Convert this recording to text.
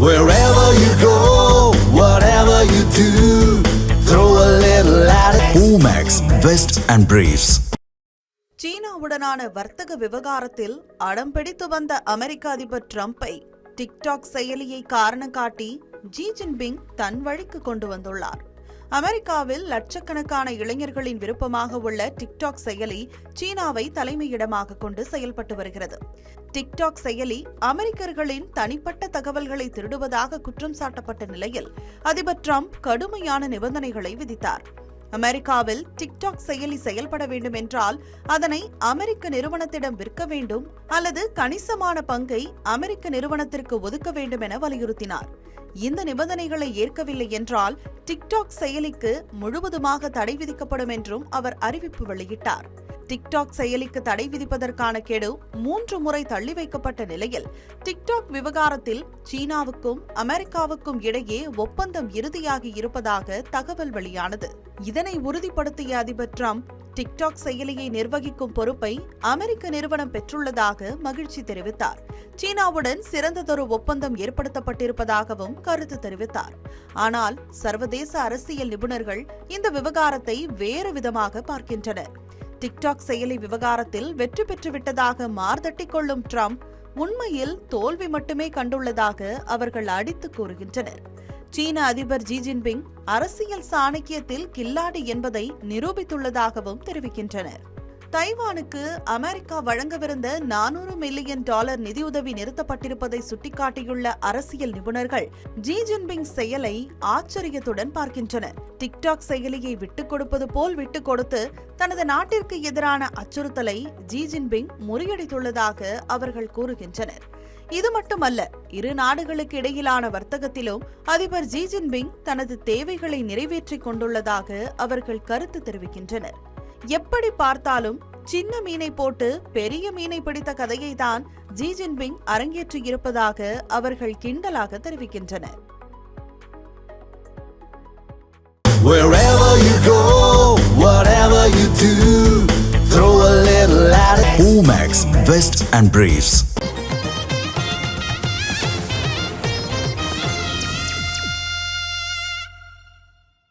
Wherever you go, whatever you do, throw a little at it. Omax, Vest and Briefs. சீனாவுடனான வர்த்தக விவகாரத்தில் அடம் பிடித்து வந்த அமெரிக்க அதிபர் ட்ரம்பை டிக்டாக் செயலியை காரணம் காட்டி ஜி ஜின்பிங் தன் வழிக்கு கொண்டு வந்துள்ளார் அமெரிக்காவில் லட்சக்கணக்கான இளைஞர்களின் விருப்பமாக உள்ள டிக்டாக் செயலி சீனாவை தலைமையிடமாக கொண்டு செயல்பட்டு வருகிறது. டிக்டாக் செயலி அமெரிக்கர்களின் தனிப்பட்ட தகவல்களை திருடுவதாக குற்றம் சாட்டப்பட்ட நிலையில் அதிபர் டிரம்ப் கடுமையான நிபந்தனைகளை விதித்தார். அமெரிக்காவில் டிக்டாக் செயலி செயல்பட வேண்டும் என்றால் அதனை அமெரிக்க நிறுவனத்திடம் விற்க வேண்டும் அல்லது கணிசமான பங்கை அமெரிக்க நிறுவனத்திற்கு ஒதுக்க வேண்டும் என வலியுறுத்தினார். இந்த நிபந்தனைகளை ஏற்கவில்லை என்றால் டிக்டாக் செயலிக்கு முழுவதுமாக தடை விதிக்கப்படும் என்றும் அவர் அறிவிப்பு வெளியிட்டார். டிக்டாக் செயலிக்கு தடை விதிப்பதற்கான கெடு மூன்று முறை தள்ளி வைக்கப்பட்ட நிலையில் டிக்டாக் விவகாரத்தில் சீனாவுக்கும் அமெரிக்காவுக்கும் இடையே ஒப்பந்தம் இறுதியாகி இருப்பதாக தகவல் வெளியானது. இதனை உறுதிப்படுத்திய அதிபர் ட்ரம்ப் டிக்டாக் செயலியை நிர்வகிக்கும் பொறுப்பை அமெரிக்க நிறுவனம் பெற்றுள்ளதாக மகிழ்ச்சி தெரிவித்தார். சீனாவுடன் சிறந்ததொரு ஒப்பந்தம் ஏற்படுத்தப்பட்டிருப்பதாகவும் கருத்து தெரிவித்தார். ஆனால் சர்வதேச அரசியல் நிபுணர்கள் இந்த விவகாரத்தை வேறு விதமாக பார்க்கின்றனர். டிக்டாக் செயலி விவகாரத்தில் வெற்றி பெற்றுவிட்டதாக மார்தட்டிக் கொள்ளும் ட்ரம்ப் உண்மையில் தோல்வி மட்டுமே கண்டுள்ளதாக அவர்கள் அடித்து கூறுகின்றனர். சீன அதிபர் ஜி ஜின்பிங் அரசியல் சாணக்கியத்தில் கில்லாடி என்பதை நிரூபித்துள்ளதாகவும் தெரிவிக்கின்றனர். தைவானுக்கு அமெரிக்கா வழங்கவிருந்த நானூறு மில்லியன் டாலர் நிதியுதவி நிறுத்தப்பட்டிருப்பதை சுட்டிக்காட்டியுள்ள அரசியல் நிபுணர்கள் ஜி ஜின்பிங் செயலை ஆச்சரியத்துடன் பார்க்கின்றனர். டிக்டாக் செயலியை விட்டுக் கொடுப்பது போல் விட்டுக் கொடுத்து தனது நாட்டிற்கு எதிரான அச்சுறுத்தலை ஜி ஜின்பிங் முறியடித்துள்ளதாக அவர்கள் கூறுகின்றனர். இது மட்டுமல்ல இரு நாடுகளுக்கு இடையிலான வர்த்தகத்திலும் அதிபர் ஜி ஜின்பிங் தனது தேவைகளை நிறைவேற்றிக் கொண்டுள்ளதாக அவர்கள் கருத்து தெரிவிக்கின்றனர். எப்படி பார்த்தாலும் சின்ன மீனை போட்டு பெரிய மீனை பிடித்த கதையை தான் ஜி ஜின்பிங் அரங்கேற்றி இருப்பதாக அவர்கள் கிண்டலாக தெரிவிக்கின்றனர் Wherever you go, whatever you do, throw a little at it. Omax, Vest and Briefs.